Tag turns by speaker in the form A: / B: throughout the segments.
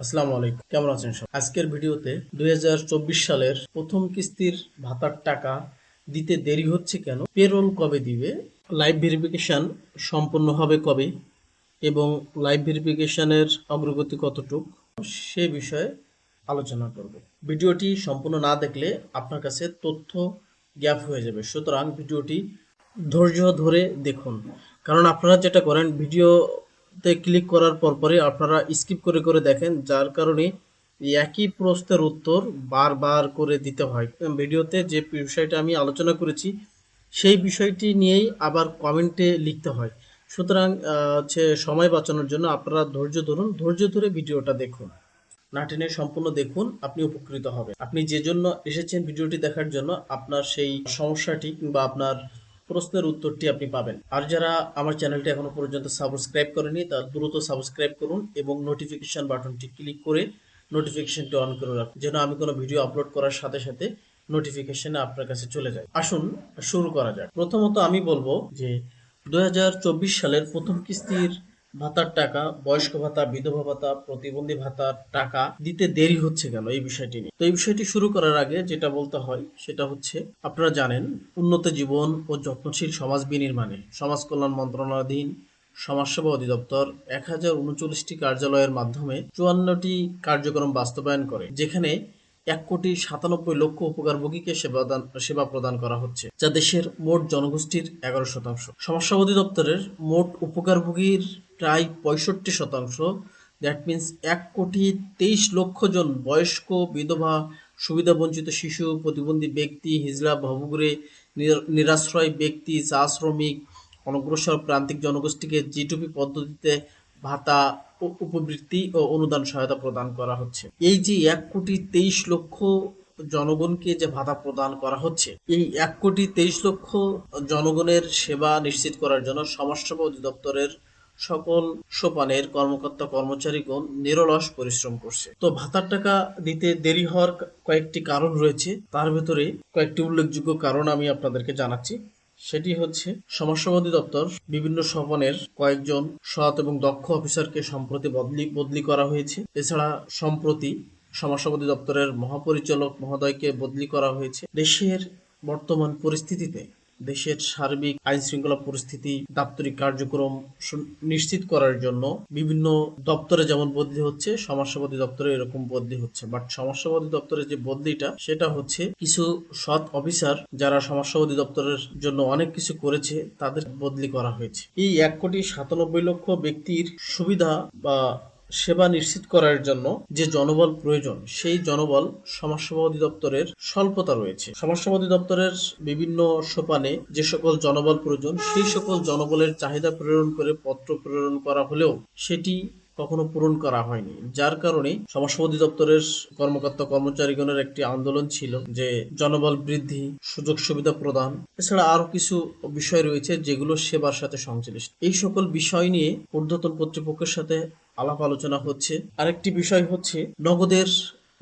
A: আসসালামু আলাইকুম। কেমন আছেন সব? আজকের ভিডিওতে দু হাজার চব্বিশ সালের প্রথম কিস্তির ভাতার টাকা দিতে দেরি হচ্ছে কেন? পেরোল কবে দিবে? লাইভ ভেরিফিকেশন সম্পূর্ণ হবে কবে? এবং লাইভ ভেরিফিকেশানের অগ্রগতি কতটুক? সে বিষয়ে আলোচনা করব। ভিডিওটি সম্পূর্ণ না দেখলে আপনার কাছে তথ্য গ্যাপ হয়ে যাবে। সুতরাং ভিডিওটি ধৈর্য ধরে দেখুন। কারণ আপনারা যেটা করেন ভিডিওতে ক্লিক করার পর পরে আপনারা স্কিপ করে করে দেখেন, যার কারণে একই প্রশ্নের উত্তর বারবার করে দিতে হয়। ভিডিওতে যে বিষয়টা আমি আলোচনা করেছি, সেই বিষয়টি নিয়েই আবার কমেন্টে লিখতে হয়। সুতরাং হচ্ছে সময় বাঁচানোর জন্য আপনারা ধৈর্য ধরুন, ধৈর্য ধরে ভিডিওটা দেখুন। নাটিনে সম্পূর্ণ দেখুন, আপনি উপকৃত হবেন। আপনি যে জন্য এসেছেন ভিডিওটি দেখার জন্য, আপনার সেই সমস্যাটি কিংবা আপনার প্রশ্নের উত্তরটি আপনি পাবেন। আর যারা আমার চ্যানেলটি এখনও পর্যন্ত সাবস্ক্রাইব করেনি তা দ্রুত সাবস্ক্রাইব করুন এবং নোটিফিকেশন বাটনটি ক্লিক করে নোটিফিকেশনটি অন করে রাখুন, যেন আমি কোনো ভিডিও আপলোড করার সাথে সাথে নোটিফিকেশন আপনার কাছে চলে যায়। আসুন, শুরু করা যাক। প্রথমত আমি বলব যে দু হাজার চব্বিশ সালের প্রথম কিস্তির ভাতার টাকা, বয়স্ক ভাতা, বিধবা ভাতা, প্রতিবন্ধী ভাতার টাকা দিতে দেরি হচ্ছে কেন এই বিষয়টি নিয়ে? তো এই বিষয়টি শুরু করার আগে যেটা বলতে হয় সেটা হচ্ছে, আপনারা জানেন, উন্নত জীবন ও যত্নশীল সমাজ বিনির্মাণে সমাজ কল্যাণ মন্ত্রণালয়াধীন সমাজসেবা অধিদপ্তর এক হাজার উনচল্লিশটি কার্যালয়ের মাধ্যমে চুয়ান্নটি কার্যক্রম বাস্তবায়ন করে, যেখানে এক কোটি সাতানব্বই লক্ষ উপকারভোগীকে সেবা দান, সেবা প্রদান করা হচ্ছে, যা দেশের মোট জনগোষ্ঠীর এগারো শতাংশ। সমাজসেবা অধিদপ্তরের মোট উপকারভোগীর প্রায় পঁয়ষট্টি শতাংশ। দ্যাট মিন্স এক কোটি তেইশ লক্ষ জন বয়স্ক, বিধবা, সুবিধাবঞ্চিত শিশু, প্রতিবন্ধী ব্যক্তি হিজলা ভবঘুরে, নির- নিরাশ্রয় ব্যক্তি, চা শ্রমিক, অনগ্রসর প্রান্তিক জনগোষ্ঠীকে জিটুপি পদ্ধতিতে ভাতা উপবৃত্তি ও অনুদান সহায়তা প্রদান করা হচ্ছে। এই যে এক কোটি তেইশ লক্ষ জনগণকে যে ভাতা প্রদান করা হচ্ছে, এই এক কোটি তেইশ লক্ষ জনগণের সেবা নিশ্চিত করার জন্য সমাজসেবা অধিদপ্তরের সকল সোপানের কর্মকর্তা কর্মচারীগণ নিরলস পরিশ্রম করছে। তো ভাতার টাকা দিতে দেরি হওয়ার কয়েকটি কারণ রয়েছে। তার ভেতরে কয়েকটি উল্লেখযোগ্য কারণ আমি আপনাদেরকে জানাচ্ছি। সেটি হচ্ছে সমাজসেবা দপ্তর বিভিন্ন সপনের কয়েকজন সৎ এবং দক্ষ অফিসারকে সম্প্রতি বদলি বদলি করা হয়েছে। এছাড়া সম্প্রতি সমাজসেবা দপ্তরের মহাপরিচালক মহোদয়কে বদলি করা হয়েছে। দেশের বর্তমান পরিস্থিতিতে দেশের সার্বিক আইন শৃঙ্খলা পরিস্থিতি, দাপ্তরিক কার্যক্রম নিশ্চিত করার জন্য বিভিন্ন দপ্তরে যেমন বদলি হচ্ছে, সমাজসেবা দপ্তরে এরকম বদলি হচ্ছে। বাট সমাজসেবা দপ্তরের যে বদলিটা, সেটা হচ্ছে কিছু সৎ অফিসার যারা সমাজসেবা দপ্তরের জন্য অনেক কিছু করেছে, তাদের বদলি করা হয়েছে। এই এক কোটি সাতানব্বই লক্ষ ব্যক্তির সুবিধা বা সেবা নিশ্চিত করার জন্য যে জনবল প্রয়োজন, সেই জনবল সমাজসেবা অধিদপ্তরের স্বল্পতা রয়েছে। সমাজসেবা অধিদপ্তরের বিভিন্ন সোপানে যে সকল জনবল প্রয়োজন, সেই সকল জনবলের চাহিদা প্রেরণ করে পত্র প্রেরণ করা হলেও সেটি কখনো পূরণ করা হয়নি। যার কারণে সমাজসেবা অধিদপ্তরের কর্মকর্তা কর্মচারীগণের একটি আন্দোলন ছিল যে জনবল বৃদ্ধি, সুযোগ সুবিধা প্রদান, এছাড়া আরও কিছু বিষয় রয়েছে যেগুলো সেবার সাথে সংশ্লিষ্ট। এই সকল বিষয় নিয়ে ঊর্ধ্বতন কর্তৃপক্ষের সাথে আলাপ আলোচনা হচ্ছে। আরেকটি বিষয় হচ্ছে নগদের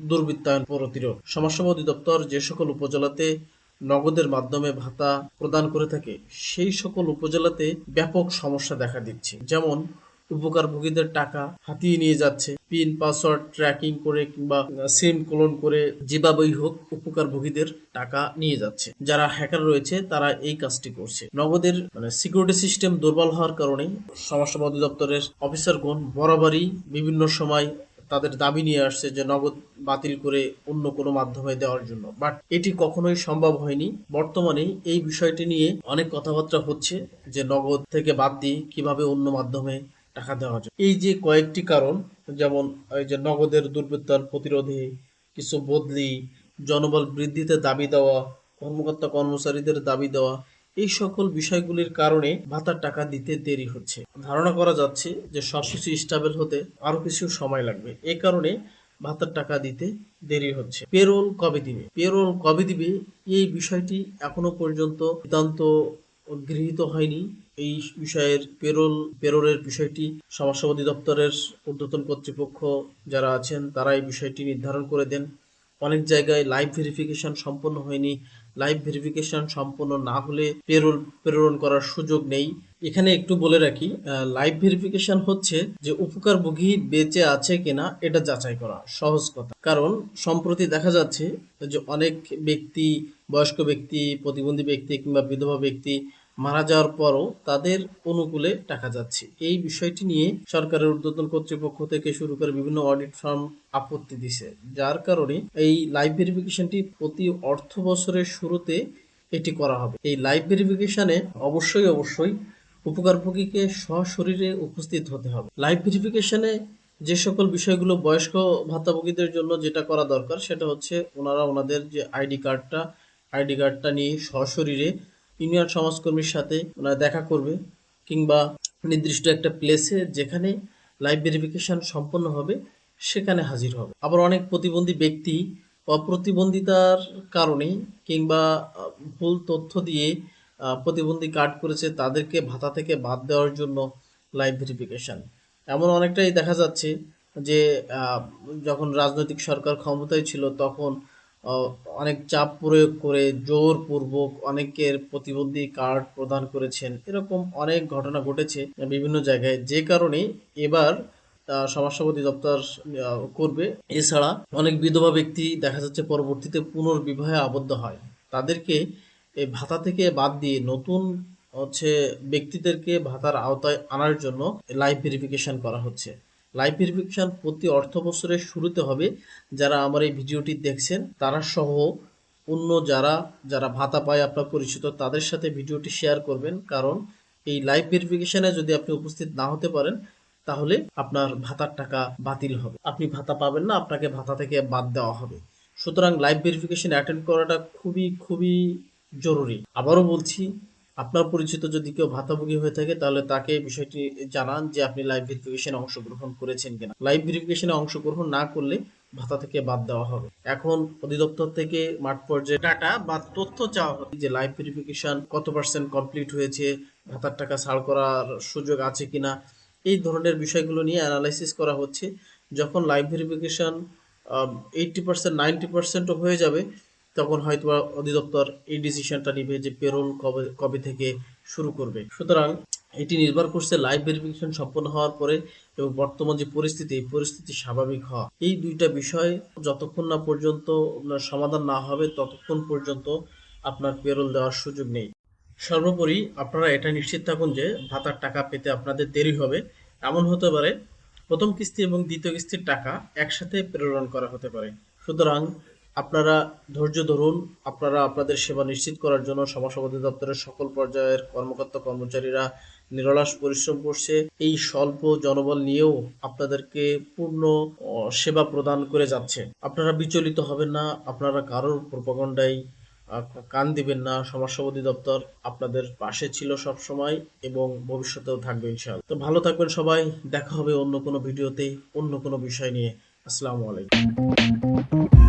A: দুর্বৃত্তায়ন প্রতিরোধ। সমাজসেবা অধিদপ্তর যে সকল উপজেলাতে নগদের মাধ্যমে ভাতা প্রদান করে থাকে, সেই সকল উপজেলাতে ব্যাপক সমস্যা দেখা দিচ্ছে। যেমন উপকারভোগীদের টাকা হাতিয়ে নিয়ে যাচ্ছে। পিন, পাসওয়ার্ড, ট্র্যাকিং করে কিংবা সিম ক্লোন করে যেভাবেই হোক উপকারভোগীদের টাকা নিয়ে যাচ্ছে। যারা হ্যাকার রয়েছে, তারা এই কাজটি করছে। নগদের মানে সিকিউরিটি সিস্টেম দুর্বল হওয়ার কারণে সমাজসেবা অধিদপ্তরের অফিসারগণ বরাবরই বিভিন্ন সময় তাদের দাবি নিয়ে আসছে যে নগদ বাতিল করে অন্য কোনো মাধ্যমে দেওয়ার জন্য। বাট এটি কখনোই সম্ভব হয়নি। বর্তমানে এই বিষয়টি নিয়ে অনেক কথাবার্তা হচ্ছে যে নগদ থেকে বাদ দিয়ে কীভাবে অন্য মাধ্যমে টাকা দেওয়া যায় এই যে কয়েকটি কারণ, যেমন এই যে নগদের দুর্বৃত্তায়ন প্রতিরোধে, কিছু বদলি, জনবল বৃদ্ধিতে দাবি দেওয়া, কর্মকর্তা কর্মচারীদের দাবি দেওয়া, এই সকল বিষয়গুলির কারণে ভাতার টাকা দিতে দেরি হচ্ছে। ধারণা করা যাচ্ছে যে সবকিছু স্টাবেল হতে আরও কিছু সময় লাগবে। এই কারণে ভাতার টাকা দিতে দেরি হচ্ছে। পেরোল কবে দিবে? পেরোল কবে দিবে? এই বিষয়টি এখনও পর্যন্ত নিতান্ত গৃহীত হয়নি। এই বিষয়ের পেরোল, পেরোলের বিষয়টি সমাজসেবা অধিদপ্তরের ঊর্ধ্বতন কর্তৃপক্ষ যারা আছেন, তারা এই বিষয়টি নির্ধারণ করে দেন। অনেক জায়গায় লাইভ ভেরিফিকেশন সম্পন্ন হয়নি। লাইভ ভেরিফিকেশন সম্পন্ন না হলে পেরোল, প্রেরণ করার সুযোগ নেই। এখানে একটু বলে রাখি লাইভ ভেরিফিকেশন হচ্ছে যে উপকারভোগী বেঁচে আছে কিনা এটা যাচাই করা সহজ কথা। কারণ সম্প্রতি দেখা যাচ্ছে যে অনেক ব্যক্তি, বয়স্ক ব্যক্তি, প্রতিবন্ধী ব্যক্তি কিংবা বিধবা ব্যক্তি মারা যাওয়ার পরও তাদের অনুকূলে টাকা যাচ্ছে। এই বিষয়টি নিয়ে সরকারের ঊর্ধ্বতন কর্তৃপক্ষ থেকে শুরু করে বিভিন্ন অডিট ফার্ম আপত্তি দিছে। যার কারণে এই লাইভ ভেরিফিকেশনটি প্রতি অর্থ বছরের শুরুতে এটি করা হবে। এই লাইভ ভেরিফিকেশনে অবশ্যই অবশ্যই উপকারভোগীকে সশরীরে উপস্থিত হতে হবে। লাইভ ভেরিফিকেশনে যে সকল বিষয়গুলো বয়স্ক ভাতাভোগীদের জন্য যেটা করা দরকার, সেটা হচ্ছে ওনারা ওনাদের যে আইডি কার্ডটা আইডি কার্ডটা নিয়ে সশরীরে ইউনিয়ন সমাজকর্মীর সাথে ওনারা দেখা করবে কিংবা নির্দিষ্ট একটা প্লেসে যেখানে লাইভ ভেরিফিকেশন সম্পন্ন হবে, সেখানে হাজির হবে। আবার অনেক প্রতিবন্ধী ব্যক্তি অপ্রতিবন্ধিতার কারণে কিংবা ভুল তথ্য দিয়ে প্রতিবন্ধী কার্ড করেছে, তাদেরকে ভাতা থেকে বাদ দেওয়ার জন্য লাইভ ভেরিফিকেশন এমন অনেকটাই দেখা যাচ্ছে যে যখন রাজনৈতিক সরকার ক্ষমতায় ছিল, তখন অনেক চাপ প্রয়োগ করে জোরপূর্বক অনেকের প্রতিবন্ধী কার্ড প্রদান করেছেন। এরকম অনেক ঘটনা ঘটেছে বিভিন্ন জায়গায়। যে কারণে এবার অধিদপ্তর আহ, করবে। এছাড়া অনেক বিধবা ব্যক্তি দেখা যাচ্ছে পরবর্তীতে পুনর্বিবাহে আবদ্ধ হয়। তাদেরকে এই ভাতা থেকে বাদ দিয়ে নতুন হচ্ছে ব্যক্তিদেরকে ভাতার আওতায় আনার জন্য লাইভ ভেরিফিকেশন করা হচ্ছে। লাইভ ভেরিফিকেশন প্রতি অর্থ বছরের শুরুতে হবে। যারা আমার এই ভিডিওটি দেখছেন, তারা সহ অন্য যারা যারা ভাতা পায় আপনার পরিচিত, তাদের সাথে ভিডিওটি শেয়ার করবেন। কারণ এই লাইভ ভেরিফিকেশনে যদি আপনি উপস্থিত না হতে পারেন, তাহলে আপনার ভাতার টাকা বাতিল হবে। আপনি ভাতা পাবেন না, আপনাকে ভাতা থেকে বাদ দেওয়া হবে। সুতরাং লাইভ ভেরিফিকেশন অ্যাটেন্ড করাটা খুবই খুবই জরুরি। আবারও বলছি আপনার পরিচিত যদি কেউ ভাতাভোগী হয়ে থাকে, তাহলে তাকে বিষয়টি জানান যে আপনি লাইভ ভেরিফিকেশনে অংশগ্রহণ করেছেন কিনা। লাইভ ভেরিফিকেশনে অংশগ্রহণ না করলে ভাতা থেকে বাদ দেওয়া হবে। এখন অধিদপ্তর থেকে মাঠ পর্যায়ে ডাটা বা তথ্য চাওয়া হবে যে লাইভ ভেরিফিকেশন কত পার্সেন্ট কমপ্লিট হয়েছে, ভাতার টাকা ছাড় করার সুযোগ আছে কিনা। এই ধরনের বিষয়গুলো নিয়ে অ্যানালাইসিস করা হচ্ছে। যখন live verification eighty percent ninety পার্সেন্টও হয়ে যাবে তখন হয়তো অধিদপ্তর এই ডিসিশনটা নিবে যে পেরোল কবে কবে থেকে শুরু করবে। সুতরাং এটি নির্ভর করছে লাইভ ভেরিফিকেশন সম্পন্ন হওয়ার পরে এবং বর্তমান যে পরিস্থিতি, এই পরিস্থিতি স্বাভাবিক হওয়া। এই দুইটা বিষয় যতক্ষণ না পর্যন্ত সমাধান না হবে, ততক্ষণ পর্যন্ত আপনার পেরোল দেওয়ার সুযোগ নেই। সর্বোপরি আপনারা এটা নিশ্চিত থাকুন যে ভাতার টাকা পেতে আপনাদের দেরি হবে। এমন হতে পারে প্রথম কিস্তি এবং দ্বিতীয় কিস্তির টাকা একসাথে প্রেরণ করা হতে পারে। সুতরাং আপনারা ধৈর্য ধরুন আপনারা আপনাদের সেবা নিশ্চিত করার জন্য সমাজসেবা দপ্তরের সকল পর্যায়ের কর্মকর্তা কর্মচারীরা নিরলাস পরিশ্রম করছে। এই স্বল্প জনবল নিয়েও আপনাদেরকে পূর্ণ সেবা প্রদান করে যাচ্ছে। আপনারা বিচলিত হবেন না আপনারা কারোর প্রপাগন্ডায় আহ, কান দিবেন না। সমাজসেবা দপ্তর আপনাদের পাশে ছিল সব সময় এবং ভবিষ্যতেও থাকবে ইনশাআল্লাহ। তো ভালো থাকবেন সবাই দেখা হবে অন্য কোনো ভিডিওতে অন্য কোনো বিষয় নিয়ে। আসসালামু আলাইকুম।